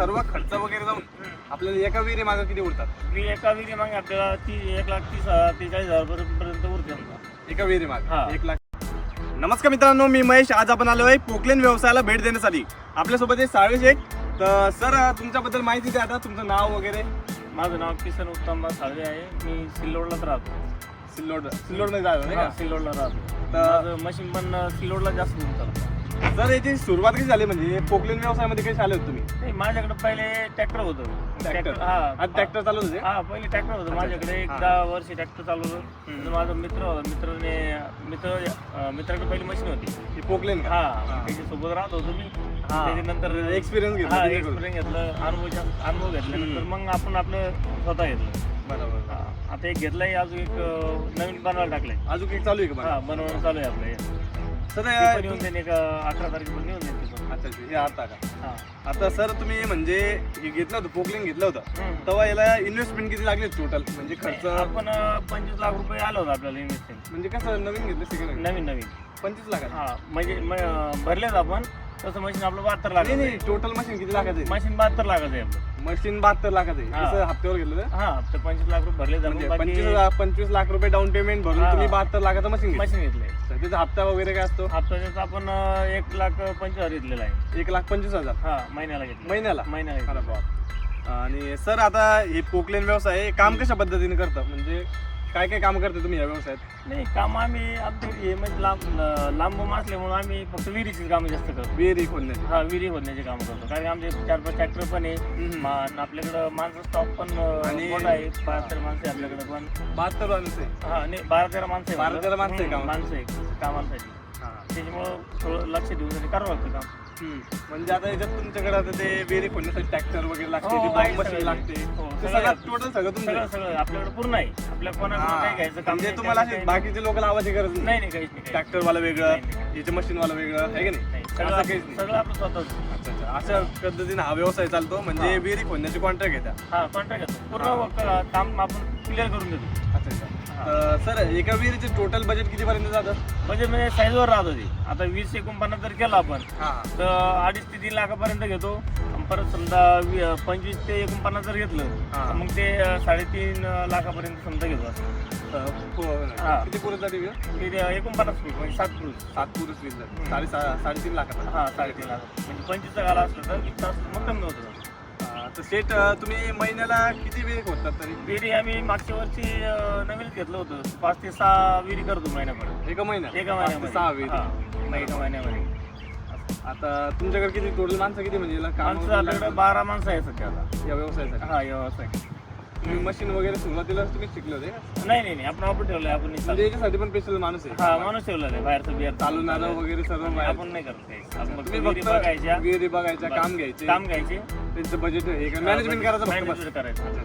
सर्व खर्च वगैरे जाऊन आपल्याला एका विहिरी मागे किती उरतात मी एका विहिरी मागे आपल्याला ती एक लाख तीस हजार तेचाळीस हजार पर्यंत उरते. एका विहिरी हा. मागे एक लाख. नमस्कार मित्रांनो मी महेश. आज आपण आलो आहे पोकलेन व्यवसायाला भेट देण्यासाठी. आपल्यासोबत आहे साळवे शेख तर सर तुमच्याबद्दल माहिती द्या आता. तुमचं नाव वगैरे? माझं नाव किसन उत्तम साळवे आहे. मी सिल्लोडलाच राहतो. सिल्लोड सिल्लोडमध्ये जायचं नाही हा, का सिल्लोडला राहतो. तर- माझं मशीन पण सिल्लोडला जास्त सर याची सुरुवात कशी झाली? म्हणजे पोकलेन व्यवसायामध्ये कशी आले होते तुम्ही? माझ्याकडे पहिले ट्रॅक्टर होतं. ट्रॅक्टर? हा. आज ट्रॅक्टर चालू होते हा पहिले ट्रॅक्टर होतं. माझ्याकडे एक हा. दहा वर्ष ट्रॅक्टर चालवलं तर माझा मित्र होता. मित्राने मित्र अं, मित्राकडे पहिली मशीन होती. ही पोकलेन का? हा. त्याच्यासोबत राहत होतो मी. हा. त्याच्यानंतर एक्सपिरियन्स घेतला हा तिच्याकडून. एक्सपिरियन्स घेतलं. अनुभव अनुभव घेतल्यानंतर मग आपण आपलं स्वतः घेतलं. बरोबर हा, आता एक घेतलंय. अजून एक अं, नवीन बनवायला टाकलंय. अजून एक चालू आहे का हा? बनवणं चालू आहे आपलं हे. ते पण येऊन देईन एक अं, अठरा तारखेपर्यंत येऊन ते पण. अच्छा अच्छा, हे आता का हा. आता सर तुम्ही म्हणजे हे घेतलं होतं पोकलिंग घेतलं होतं. हम्म. तेव्हा याला इन्व्हेस्टमेंट किती लागली टोटल म्हणजे खर्च? आपण अं, पंचवीस लाख रुपये आलो होतो आपल्याला इन्व्हेस्टमेंट म्हणजे कसं नवीन घेतलं सेकंड नवीन नवीन. पंचवीस लाख हा म्हणजे म- अं, भरलेच आपण. तसं मशीन आपलं बहात्तर लाख नाही नाही टोटल मशीन किती लाखाचं आहे? मशीन बहात्तर लाखाचं आहे आपलं. मशीन बहात्तर लाखाचं आहे. हा. जसं हप्त्यावर घेतलं तर हा तर पंचवीस लाख रुपये भरले म्हणजे जाऊन पंचवीस बाकी हजार- पंचवीस लाख रुपये डाऊन पेमेंट भरून हा. तुम्ही बहात्तर लाखाचं मशीन घेतलं. मशीन घेतलंय. तर त्याचा हप्ता वगैरे काय असतो? हप्त्याचं आपण अं, एक लाख पंचवीस हजार घेतलेला आहे. एक लाख पंचवीस हजार? हा महिन्याला घेतलं महिन्याला? महिन्याला घेतलं. अरे बाप. आणि सर आता हे पोकलेन व्यवसाय हे काम कशा पद्धतीने करतं? म्हणजे काय काय काम करता तुम्ही या व्यवसायात? नाही काम आम्ही आमचे हे म्हणजे लांब लांब असल्यामुळे आम्ही फक्त विहिरीची कामं जास्त करतो. विहिरी खोदण्याची हा विहिरी होण्याचे काम करतो. कारण आमचे चार पाच ट्रॅक्टर पण आहे. हम्म. मा- आणि आपल्याकडं माणसं स्टॉक पण अं, आणि- मोठा आहे. बहात्तर माणसं आहे आपल्याकडे पण. बहात्तर माणसं आहे. हा नाही बारा तेरा माणसं आहे बारा. तेरा माणसं आहे हम्म, कामाला? माणसं आहे. कामासाठी. त्याच्यामुळं थोडं लक्ष देऊन तरी करावं लागतं काम. हम्म. म्हणजे आता याच्यात तुमच्याकडे आता ते विहिरी खोदण्यासाठी ट्रॅक्टर वगैरे लागते हो, ती आहे सगळं. लागते. हो, ते सगळं सगळं टोटल सगळं तुमचं सगळं सगळं. आपल्याकडे पूर्ण आहे. आपल्या घ्यायचं काम म्हणजे नाही, तुम्हाला काही. बाकीचे लोक लावायची गरज नाही. नाही नाही काहीच नाही काहीच ट्रॅक्टर वाला वेगळं याचे मशीन वाला वेगळं आहे की नाही? नाही असं सगळं काहीच आपलं- नाही. सगळं आपलं स्वतःच. अच्छा अच्छा. अशा पद्धतीने हा व्यवसाय चालतो म्हणजे. विहिरी खोदण्याचे कॉन्ट्रॅक्ट घेतात हा कॉन्ट्रॅक्ट घेतो. पूर्ण काम आपण क्लिअर करून देतो. अच्छा अच्छा. तर सर एका विहिरीचे टोटल बजेट किती पर्यंत जातं म्हणजे म्हणजे साईजवर राहत होती आता वीस एकोणपन्नास जर केलं आपण हा. तर अडीच ते तीन लाखापर्यंत घेतो. परत समजा वी- पंचवीस ते एकोणपन्नास जर घेतलं हा. तर मग ते अं, साडेतीन लाखापर्यंत समजा घेतो असं. हा. किती पुरुष जाते विहीर? ते एकोणपन्नास फूट म्हणजे सात फूट सात पुरुष वीस जाते. साडे साडेतीन लाखाचा हा साडेतीन लाख. म्हणजे पंचवीसचा गाला असलं तर वीस तास मग कमी होतं. हा, तर सेट अं, तुम्ही महिन्याला किती विहिरी खोदतात तरी? विहिरी आम्ही मागच्या वर्षी अं, नवीनच घेतलं होतं. पाच ते सहा विहिरी करतो महिन्यापर्यंत एका महिन्यात एका पाच ते महिन्यामध्ये सहा विहिरी. हा, मग एका महिन्यामध्ये. आता तुमच्याकडे किती टोटल माणसं किती म्हणजे याला काम माणसं आपल्याकडे बारा माणसं आहे सध्या या व्यवसायासाठी? हा व्यवसाय तुम्ही मशीन वगैरे सुरुवातीला तुम्ही शिकले होते का? नाही नाही नाही आपण आपण ठेवलंय आपण नाही म्हणजे. याच्यासाठी पण स्पेशल माणूस आहे. हा माणूस ठेवलेला आहे बाहेरचं बिअर चालवणारा वगैरे सर्व बाहेर. आपण नाही करत काही. आपण फक्त तुम्ही विहिरी फक्त बघायच्या. विहिरी बघायच्या काम घ्यायचे. काम घ्यायचे. त्यांचं बजेट हे मॅनेजमेंट करायचं फक्त बस. मॅनेजमेंट करायचं.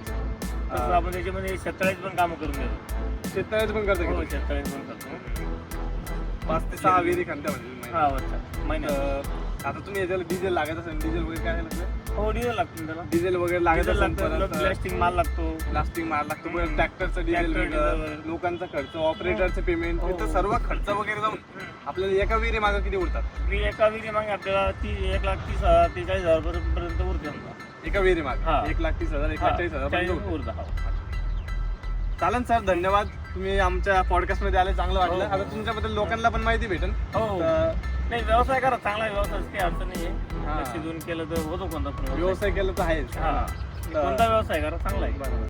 तसं आपण त्याच्यामध्ये शेततळ्याची पण कामं करून देतो शेतकऱ्याचं पण करता हो का? शेततळ्याची पण करतो. पाच ते सहा विहिरी खणत्या म्हणजे हा अच्छा. महिन्यात. तर आता तुम्ही याच्याला डिझेल लागत असेल डिझेल वगैरे काय लागतं? हो डिझेल लागतो त्याला. डिझेल वगैरे लागत डिझेल असेल लागतं परत प्लॅस्टिक माल लागतो. प्लास्टिक मार लागतो. परत. ट्रॅक्टरचं डिझेल Tractor वेगळं diesel. लोकांचा खर्च ऑपरेटरचं पेमेंट. इथं सर्व खर्च वगैरे जाऊन आपल्याला एका विहिरी मागे किती उरतात मी एका विहिरी मागे आपल्याला ती एक लाख तीस हजार ते चाळीस हजार पर्यंत उरते समजा. एका विहिरी हा. मागे एक लाख तीस हजार एक लाख चाळीस हजार पर्यंत चाळीस. उरतं हा. चालेल सर धन्यवाद. तुम्ही आमच्या पॉडकास्टमध्ये आले चांगलं वाटलं. हो. आता तुमच्याबद्दल लोकांना पण माहिती भेटेल. हो. नाही व्यवसाय करा चांगला व्यवसाय काही अडचण नाही हा. आहे लक्ष देऊन केलं तर होतो कोणता पण व्यवसाय. व्यवसाय केला तर आहेच. हा. कोणता व्यवसाय करा चांगला आहे. बरोबर.